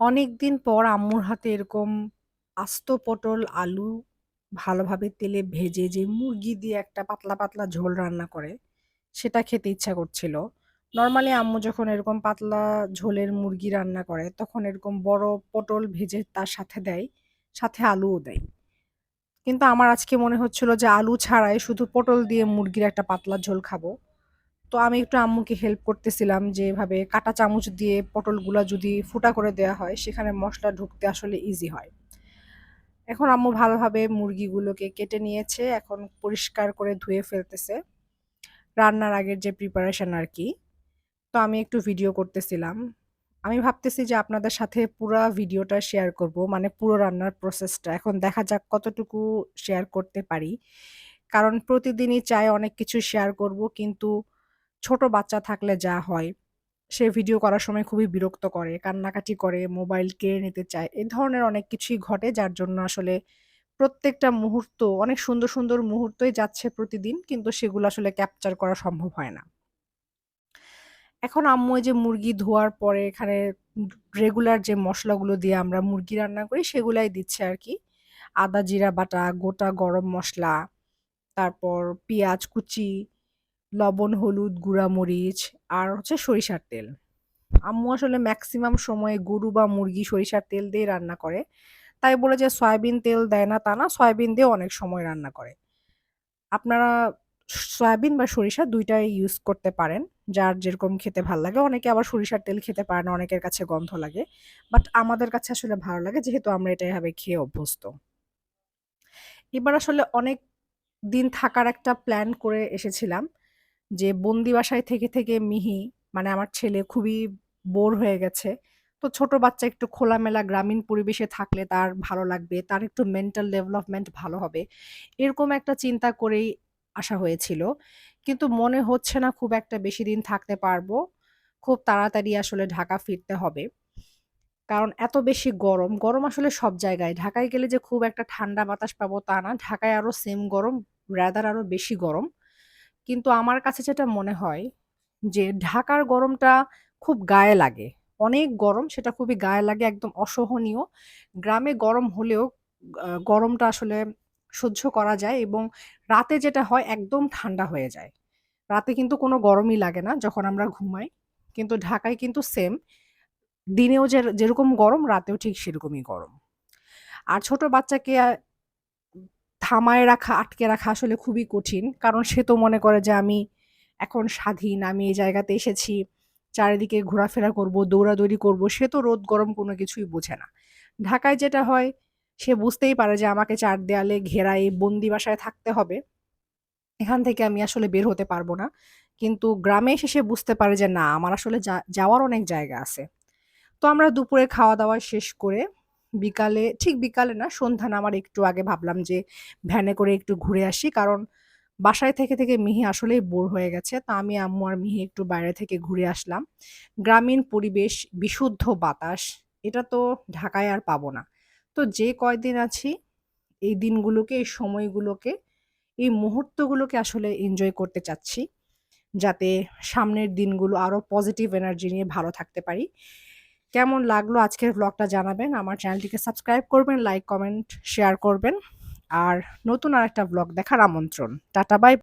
অনেকদিন পর আম্মুর হাতে এরকম আস্ত পটল, আলু ভালোভাবে তেলে ভেজে যে মুরগি দিয়ে একটা পাতলা, পাতলা ঝোল রান্না করে, সেটা খেতে ইচ্ছা করছিল। নরমালি আম্মু যখন এরকম পাতলা ঝোলের মুরগি রান্না করে, তখন এরকম বড় পটল ভেজে তার সাথে দেয়, সাথে আলুও দেয়। কিন্তু আমার আজকে মনে হচ্ছিল যে আলু ছাড়াই শুধু পটল দিয়ে মুরগির একটা পাতলা ঝোল খাব। তো আমি একটু আম্মুকে হেল্প করতেছিলাম যে এভাবে কাঁটা চামচ দিয়ে পটলগুলো যদি ফুটা করে দেওয়া হয়, সেখানে মশলা ঢুকতে আসলে ইজি হয়। এখন আম্মু ভালোভাবে মুরগিগুলোকে কেটে নিয়েছে। এখন পরিষ্কার করে ধুয়ে ফেলতেছে। রান্নার আগের যে প্রিপারেশন আরকি। তো আমি একটু ভিডিও করতেছিলাম। আমি ভাবতেছি যে আপনাদের সাথে পুরো ভিডিওটা শেয়ার করব। মানে পুরো রান্নার প্রসেসটা। এখন দেখা যাক কতটুকু শেয়ার করতে পারি। কারণ প্রতিদিনই চাই অনেক কিছু শেয়ার করব, কিন্তু ছোট বাচ্চা থাকলে যা হয়, সে ভিডিও করার সময় খুবই বিরক্ত করে, কান্নাকাটি করে, মোবাইল কেড়ে নিতে চায়। এ ধরনের অনেক কিছুই ঘটে যার জন্য আসলে প্রত্যেকটা মুহূর্ত অনেক সুন্দর, সুন্দর মুহূর্তই যাচ্ছে প্রতিদিন কিন্তু সেগুলো আসলে ক্যাপচার করা সম্ভব হয় না। এখন আম্মু যে মুরগি ধোয়ার পরে এখানে রেগুলার যে মশলাগুলো দিয়ে আমরা মুরগি রান্না করি সেগুলাই দিচ্ছে আর কি আদা জিরা বাটা, গোটা গরম মশলা তারপর পেঁয়াজ কুচি, লবণ, হলুদ, গুঁড়া মরিচ আর হচ্ছে সরিষার তেল। আম্মু আসলে ম্যাক্সিমাম সময়ে গরু বা মুরগি সরিষার তেল দিয়েই রান্না করে। তাই বলে যে সয়াবিন তেল দেয় না তা না, সয়াবিন দিয়ে অনেক সময় রান্না করে। আপনারা সয়াবিন বা সরিষা দুইটাই ইউজ করতে পারেন। যার যেরকম খেতে ভালো লাগে। অনেকে আবার সরিষার তেল খেতে পারে না, অনেকের কাছে গন্ধ লাগে। বাট আমাদের কাছে আসলে ভালো লাগে যেহেতু আমরা এটা এভাবে খেয়ে অভ্যস্ত। এবার আসলে অনেক দিন থাকার একটা প্ল্যান করে এসেছিলাম। যে বন্দি বাসায় থেকে, থেকে মিহি মানে আমার ছেলে খুবই বোর হয়ে গেছে। তো ছোট বাচ্চা একটু খোলামেলা গ্রামীণ পরিবেশে থাকলে তার ভালো লাগবে। তার একটু মেন্টাল ডেভেলপমেন্ট ভালো হবে। এরকম একটা চিন্তা করেই আসা হয়েছিল। কিন্তু মনে হচ্ছে না খুব একটা বেশি দিন থাকতে পারব। খুব তাড়াতাড়ি আসলে ঢাকা ফিরতে হবে। কারণ এত বেশি গরম, গরম আসলে সব জায়গায়। ঢাকায় গেলে যে খুব একটা ঠান্ডা বাতাস পাবো তা না। ঢাকায় আরও সেম গরম, রাদার আরও বেশি গরম। কিন্তু আমার কাছে যেটা মনে হয় যে, ঢাকার গরমটা খুব গায়ে লাগে। অনেক গরম, সেটা খুবই গায়ে লাগে, একদম অসহনীয়। গ্রামে গরম হলেও গরমটা আসলে সহ্য করা যায় এবং রাতে যেটা হয়, একদম ঠান্ডা হয়ে যায়। রাতে কিন্তু কোনো গরমই লাগে না যখন আমরা ঘুমাই। কিন্তু ঢাকায় কিন্তু সেম। দিনেও যে, যেরকম গরম, রাতেও ঠিক সেরকমই গরম। আর ছোট বাচ্চাকে থামায় রাখা, আটকে রাখা আসলে খুবই কঠিন। কারণ সে তো মনে করে যে আমি এখন স্বাধীন, আমি এই জায়গাতে এসেছি। চারিদিকে ঘোরাফেরা করব, দৌড়াদৌড়ি করব। সে তো রোদ গরম কোনো কিছুই বোঝে না। ঢাকায় যেটা হয় সে বুঝতেই পারে যে আমাকে চার দেয়ালে ঘেরা এই বন্দি বাসায় থাকতে হবে। এখান থেকে আমি আসলে বের হতে পারব না। কিন্তু গ্রামে এসে সে বুঝতে পারে যে না আমার আসলে যাওয়ার অনেক জায়গা আছে। তো আমরা দুপুরে খাওয়া-দাওয়া শেষ করে বিকালে ঠিক বিকালে না সন্ধ্যা নামার একটু আগে ভাবলাম যে ভ্যানে করে একটু ঘুরে আসি। কারণ বাসায় থেকে, থেকে মিহি আসলেই বোর হয়ে গেছে। তা আমি, আম্মু আর মিহি একটু বাইরে থেকে ঘুরে আসলাম। গ্রামীণ পরিবেশ, বিশুদ্ধ বাতাস এটা তো ঢাকায় আর পাবো না। তো যে কয়দিন আছি এই দিনগুলোকে, এই সময়গুলোকে, এই মুহূর্তগুলোকে আসলে এনজয় করতে চাচ্ছি। যাতে সামনের দিনগুলো আরও পজিটিভ এনার্জি নিয়ে ভালো থাকতে পারি। কেমন লাগল আজকের ব্লগটা জানাবেন। আমার চ্যানেলটিকে সাবস্ক্রাইব করবেন, লাইক, কমেন্ট, শেয়ার করবেন। আর নতুন আরেকটা ব্লগ দেখার আমন্ত্রণ। Tata bye